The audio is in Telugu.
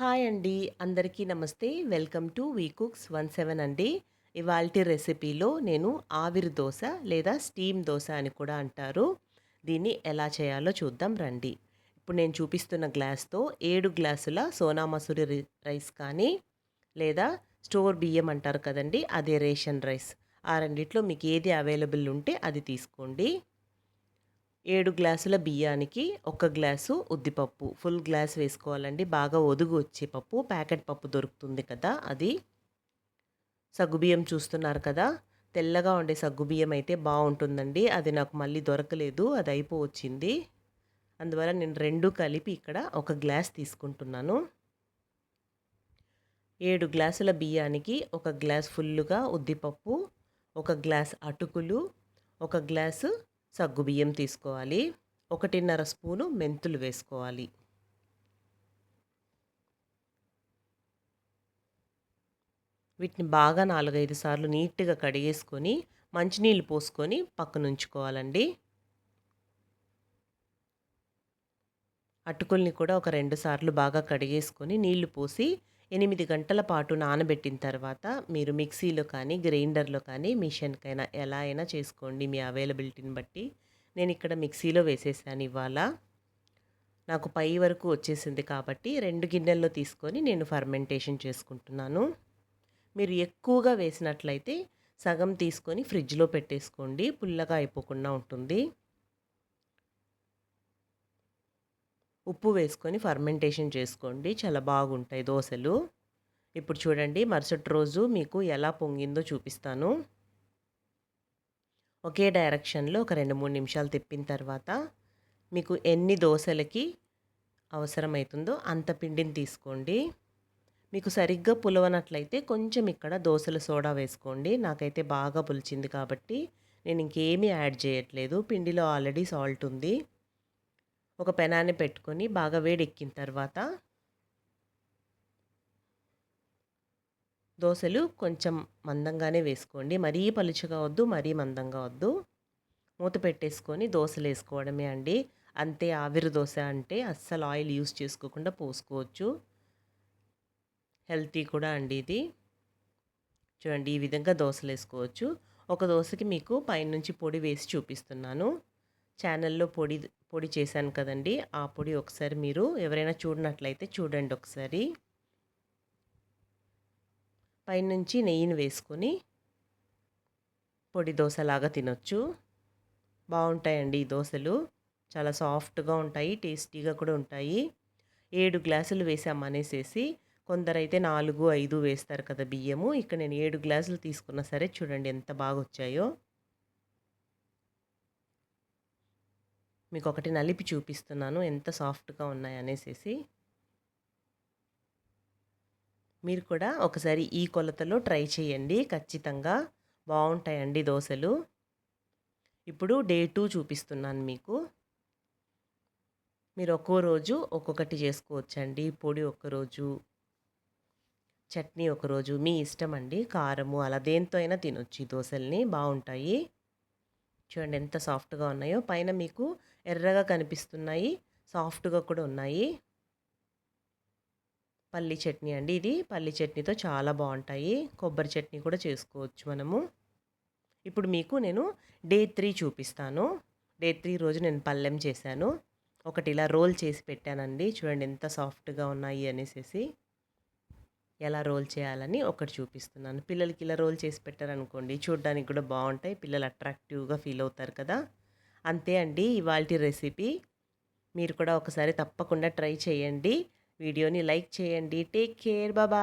హాయ్ అండి. అందరికీ నమస్తే. Welcome to V cooks one seven అండి. ఇవాల్టి రెసిపీలో నేను ఆవిరి దోశ లేదా స్టీమ్ దోశ అని కూడా అంటారు. దీన్ని ఎలా చేయాలో చూద్దాం రండి. ఇప్పుడు నేను చూపిస్తున్న గ్లాస్తో ఏడు గ్లాసుల సోనా మసూరి రైస్ కానీ లేదా స్టోర్ బియ్యం అంటారు కదండి అదే రేషన్ రైస్. ఆ రెండిట్లో మీకు ఏది అవైలబుల్ ఉంటే అది తీసుకోండి. ఏడు గ్లాసుల బియ్యానికి ఒక గ్లాసు ఉద్దిపప్పు. ఫుల్ గ్లాస్ వేసుకోవాలండి. బాగా ఒదుగు వచ్చే పప్పు ప్యాకెట్ పప్పు దొరుకుతుంది కదా అది. సగ్గుబియ్యం చూస్తున్నారు కదా. తెల్లగా ఉండే సగ్గుబియ్యం అయితే బాగుంటుందండి. అది నాకు మళ్ళీ దొరకలేదు. అది అయిపోవచ్చింది. అందువల్ల నేను రెండు కలిపి ఇక్కడ ఒక గ్లాస్ తీసుకుంటున్నాను. ఏడు గ్లాసుల బియ్యానికి ఒక గ్లాస్ ఫుల్లుగా ఉద్దిపప్పు ఒక గ్లాస్ అటుకులు ఒక గ్లాసు సగ్గుబియ్యం తీసుకోవాలి. ఒకటిన్నర స్పూను మెంతులు వేసుకోవాలి. వీటిని బాగా నాలుగైదు సార్లు నీట్గా కడిగేసుకొని మంచినీళ్ళు పోసుకొని పక్కన ఉంచుకోవాలండి. అటుకుల్ని కూడా ఒక రెండు సార్లు బాగా కడిగేసుకొని నీళ్ళు పోసి ఎనిమిది గంటల పాటు నానబెట్టిన తర్వాత మీరు మిక్సీలో కానీ గ్రైండర్లో కానీ మిషన్కైనా ఎలా అయినా చేసుకోండి మీ అవైలబిలిటీని బట్టి. నేను ఇక్కడ మిక్సీలో వేసేసాను ఇవాళ. నాకు పై వరకు వచ్చేసింది కాబట్టి రెండు గిన్నెల్లో తీసుకొని నేను ఫర్మెంటేషన్ చేసుకుంటున్నాను. మీరు ఎక్కువగా వేసినట్లయితే సగం తీసుకొని ఫ్రిడ్జ్లో పెట్టేసుకోండి. పుల్లగా అయిపోకుండా ఉంటుంది. ఉప్పు వేసుకొని ఫర్మెంటేషన్ చేసుకోండి. చాలా బాగుంటాయి దోశలు. ఇప్పుడు చూడండి మరుసటి రోజు మీకు ఎలా పొంగిందో చూపిస్తాను. ఒకే డైరెక్షన్లో ఒక రెండు మూడు నిమిషాలు తిప్పిన తర్వాత మీకు ఎన్ని దోశలకి అవసరమవుతుందో అంత పిండిని తీసుకోండి. మీకు సరిగ్గా పులవనట్లయితే కొంచెం ఇక్కడ దోశల సోడా వేసుకోండి. నాకైతే బాగా పులిచింది కాబట్టి నేను ఇంకేమీ యాడ్ చేయట్లేదు. పిండిలో ఆల్రెడీ సాల్ట్ ఉంది. ఒక పెనాన్ని పెట్టుకొని బాగా వేడెక్కిన తర్వాత దోశలు కొంచెం మందంగానే వేసుకోండి. మరీ పలుచగా వద్దు మరీ మందంగా వద్దు. మూత పెట్టేసుకొని దోశలు వేసుకోవడమే అండి. అంతే ఆవిరి దోశ అంటే అస్సలు ఆయిల్ యూస్ చేసుకోకుండా పోసుకోవచ్చు. హెల్తీ కూడా అండి ఇది. చూడండి ఈ విధంగా దోశలు వేసుకోవచ్చు. ఒక దోశకి మీకు పైనుంచి పొడి వేసి చూపిస్తున్నాను. ఛానల్లో పొడి పొడి చేశాను కదండి. ఆ పొడి ఒకసారి మీరు ఎవరైనా చూడనట్లయితే చూడండి ఒకసారి. పైనుంచి నెయ్యిని వేసుకొని పొడి దోశలాగా తినొచ్చు. బాగుంటాయండి ఈ దోశలు. చాలా సాఫ్ట్గా ఉంటాయి టేస్టీగా కూడా ఉంటాయి. ఏడు గ్లాసులు వేసాం అనేసేసి కొందరైతే నాలుగు ఐదు వేస్తారు కదా బియ్యము. ఇక్కడ నేను ఏడు గ్లాసులు తీసుకున్నా సరే చూడండి ఎంత బాగా వచ్చాయో మీకు ఒకటి నలిపి చూపిస్తున్నాను. ఎంత సాఫ్ట్గా ఉన్నాయనేసేసి. మీరు కూడా ఒకసారి ఈ కొలతలో ట్రై చేయండి. ఖచ్చితంగా బాగుంటాయండి దోశలు. ఇప్పుడు డే టూ చూపిస్తున్నాను మీకు. మీరు ఒక్కో రోజు ఒక్కొక్కటి చేసుకోవచ్చండి. పొడి ఒక్కరోజు చట్నీ ఒకరోజు మీ ఇష్టం అండి. కారము అలా దేంతో అయినా తినొచ్చు. ఈ దోశల్ని బాగుంటాయి. చూడండి ఎంత సాఫ్ట్గా ఉన్నాయో. పైన మీకు ఎర్రగా కనిపిస్తున్నాయి సాఫ్ట్గా కూడా ఉన్నాయి. పల్లి చట్నీ అండి ఇది. పల్లి చట్నీతో చాలా బాగుంటాయి. కొబ్బరి చట్నీ కూడా చేసుకోవచ్చు మనము. ఇప్పుడు మీకు నేను డే త్రీ చూపిస్తాను. డే త్రీ రోజు నేను పల్లెం చేశాను. ఒకటి ఇలా రోల్ చేసి పెట్టానండి. చూడండి ఎంత సాఫ్ట్గా ఉన్నాయి అనేసి ఎలా రోల్ చేయాలని ఒకటి చూపిస్తున్నాను. పిల్లలకి ఇలా రోల్ చేసి పెట్టారనుకోండి చూడడానికి కూడా బాగుంటాయి. పిల్లలు అట్రాక్టివ్గా ఫీల్ అవుతారు కదా. అంతే అండి ఇవాళ రెసిపీ. మీరు కూడా ఒకసారి తప్పకుండా ట్రై చేయండి. వీడియోని లైక్ చేయండి. Take care. బాబా